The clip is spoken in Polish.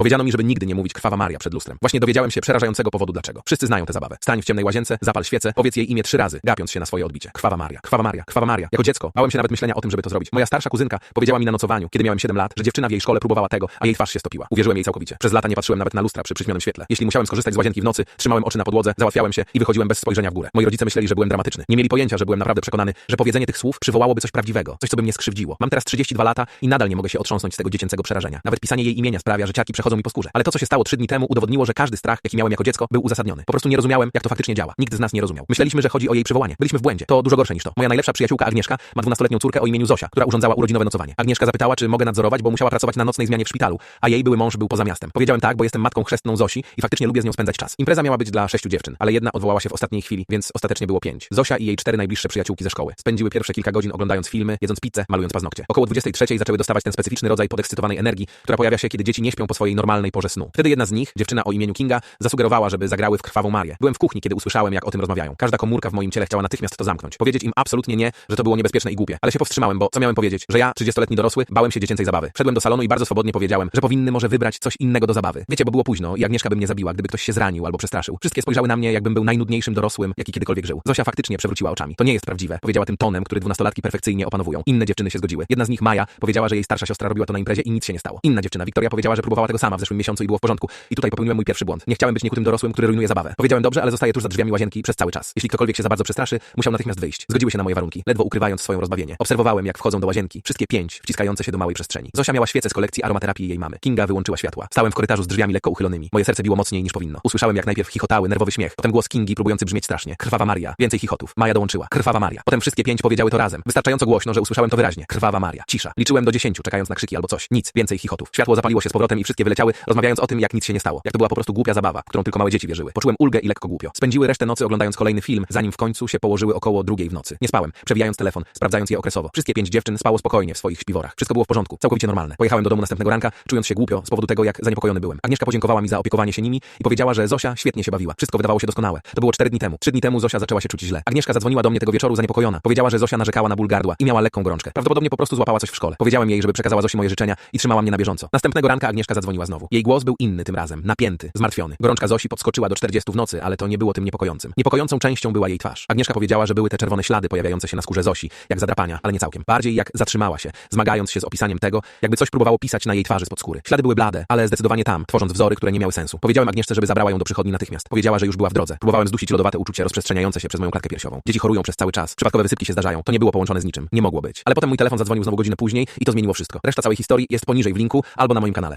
Powiedziano mi, żeby nigdy nie mówić krwawa Maria przed lustrem. Właśnie dowiedziałem się przerażającego powodu dlaczego. Wszyscy znają tę zabawę. Stań w ciemnej łazience, zapal świecę, powiedz jej imię trzy razy, gapiąc się na swoje odbicie. Krwawa Maria, krwawa Maria, krwawa Maria. Jako dziecko bałem się nawet myślenia o tym, żeby to zrobić. Moja starsza kuzynka powiedziała mi na nocowaniu, kiedy miałem 7 lat, że dziewczyna w jej szkole próbowała tego, a jej twarz się stopiła. Uwierzyłem jej całkowicie. Przez lata nie patrzyłem nawet na lustra przy przyćmionym świetle. Jeśli musiałem skorzystać z łazienki w nocy, trzymałem oczy na podłodze, załatwiałem się i wychodziłem bez spojrzenia w górę. Moi rodzice myśleli, że byłem dramatyczny. Nie mieli pojęcia, że byłem naprawdę przekonany, że powiedzenie tych słów przywołałoby coś prawdziwego, coś, co by mnie skrzywdziło. Mam teraz 32 lata i nadal nie mogę się otrząsnąć z tego dziecięcego przerażenia. Nawet pisanie jej imienia sprawia, że ciarki mi po skórze. Ale to, co się stało trzy dni temu, udowodniło, że każdy strach, jaki miałem jako dziecko, był uzasadniony. Po prostu nie rozumiałem, jak to faktycznie działa. Nikt z nas nie rozumiał. Myśleliśmy, że chodzi o jej przywołanie. Byliśmy w błędzie. To dużo gorsze niż to. Moja najlepsza przyjaciółka Agnieszka ma 12-letnią córkę o imieniu Zosia, która urządzała urodzinowe nocowanie. Agnieszka zapytała, czy mogę nadzorować, bo musiała pracować na nocnej zmianie w szpitalu, a jej były mąż był poza miastem. Powiedziałem tak, bo jestem matką chrzestną Zosi i faktycznie lubię z nią spędzać czas. Impreza miała być dla sześciu dziewczyn, ale jedna odwołała się w ostatniej chwili, więc ostatecznie było pięć. Zosia i jej cztery najbliższe przyjaciółki ze szkoły. Spędziły pierwsze kilka godzin oglądając filmy, jedząc pizzę, malując paznokcie. Około 23 zaczęły dostawać ten specyficzny rodzaj podekscytowanej energii, która pojawia się, kiedy dzieci nie śpią po swojej normalnej porze snu. Wtedy jedna z nich, dziewczyna o imieniu Kinga, zasugerowała, żeby zagrały w krwawą Marię. Byłem w kuchni, kiedy usłyszałem, jak o tym rozmawiają. Każda komórka w moim ciele chciała natychmiast to zamknąć. Powiedzieć im absolutnie nie, że to było niebezpieczne i głupie. Ale się powstrzymałem, bo co miałem powiedzieć? Że ja, 30-letni dorosły, bałem się dziecięcej zabawy. Wszedłem do salonu i bardzo swobodnie powiedziałem, że powinny może wybrać coś innego do zabawy. Wiecie, bo było późno i Agnieszka by mnie zabiła, gdyby ktoś się zranił albo przestraszył. Wszystkie spojrzały na mnie, jakbym był najnudniejszym dorosłym, jaki kiedykolwiek żył. Zosia faktycznie przewróciła oczami. To nie jest prawdziwe, powiedziała tym tonem, który dwunastolatki perfekcyjnie opanowują. Inne dziewczyny się zgodziły. Jedna z nich, Maja, powiedziała, że jej starsza siostra robiła to na imprezie i nic się nie stało. Inna dziewczyna, Wiktoria, powiedziała, że próbowała tego sama w zeszłym miesiącu i było w porządku. I tutaj popełniłem mój pierwszy błąd. Nie chciałem być niekutym dorosłym, który rujnuje zabawę. Powiedziałem dobrze, ale zostaje tuż za drzwiami łazienki przez cały czas. Jeśli ktokolwiek się za bardzo przestraszy, musiał natychmiast wyjść. Zgodziły się na moje warunki, ledwo ukrywając swoją rozbawienie. Obserwowałem, jak wchodzą do łazienki, wszystkie pięć, wciskające się do małej przestrzeni. Zosia miała świecę z kolekcji aromaterapii jej mamy. Kinga wyłączyła światła. Stałem w korytarzu z drzwiami lekko uchylonymi. Moje serce biło mocniej niż powinno. Usłyszałem, jak najpierw chichotały, nerwowy śmiech, potem głos Kingi próbujący brzmieć strasznie. Krwawa Maria. Więcej chichotów. Maja dołączyła. Krwawa Maria. Potem wszystkie pięć powiedziały to razem. Wystarczająco głośno, że usłyszałem to wyraźnie. Krwawa Maria. Cisza. Liczyłem do dziesięciu, czekając na krzyki albo coś. Nic. Więcej chichotów. Światło zapaliło się z powrotem i wszystkie wyleciały, rozmawiając o tym, jak nic się nie stało. Jak to była po prostu głupia zabawa, którą tylko małe dzieci wierzyły. Poczułem ulgę i lekko głupio. Spędziły resztę nocy oglądając kolejny film, zanim w końcu się położyły około drugiej w nocy. Nie spałem, przewijając telefon, sprawdzając je okresowo. Wszystkie pięć dziewczyn spało spokojnie w swoich śpiworach. Wszystko było w porządku, całkowicie normalne. Pojechałem do domu następnego ranka, czując się głupio z powodu tego, jak zaniepokojony byłem. Agnieszka podziękowała mi za opiekowanie się nimi i powiedziała, że Zosia świetnie się bawiła. Wszystko wydawało się doskonałe. To było cztery dni temu. Trzy dni temu Zosia zaczęła się czuć źle. Agnieszka zadzwoniła do mnie tego wieczoru zaniepokojona. Powiedziała, że Zosia narzekała na ból gardła i miała lekką gorączkę. Prawdopodobnie po prostu złapała coś w szkole. Powiedziałem jej, żeby przekazała Zosi moje życzenia i trzymała mnie na bieżąco. Następnego ranka Agnieszka zadzwoniła znowu. Jej głos był inny tym razem, napięty, zmartwiony. Gorączka Zosi podskoczyła do 40 w nocy, ale to nie było tym niepokojącym. Niepokojącą częścią była jej twarz. Agnieszka powiedziała, że były te czerwone ślady pojawiające się na skórze Zosi, jak zadrapania, ale nie całkiem. Bardziej jak zatrzymała się, zmagając się z opisaniem tego, jakby coś próbowało pisać na jej twarzy spod skóry. Ślady były blade, ale zdecydowanie tam, tworząc wzory, które nie miały sensu. Powiedziałem Agnieszce, żeby zabrała ją do przychodni natychmiast. Powiedziała, że już była w drodze. Próbowałem zdusić lodowate uczucie rozprzestrzeniające się przez moją klatkę piersiową. Dzieci chorują przez cały czas. Przypadkowe wysypki się zdarzają. To nie było połączone z niczym. Nie mogło być. Ale potem mój telefon zadzwonił znowu godzinę później i to zmieniło wszystko. Reszta całej historii jest poniżej w linku albo na moim kanale.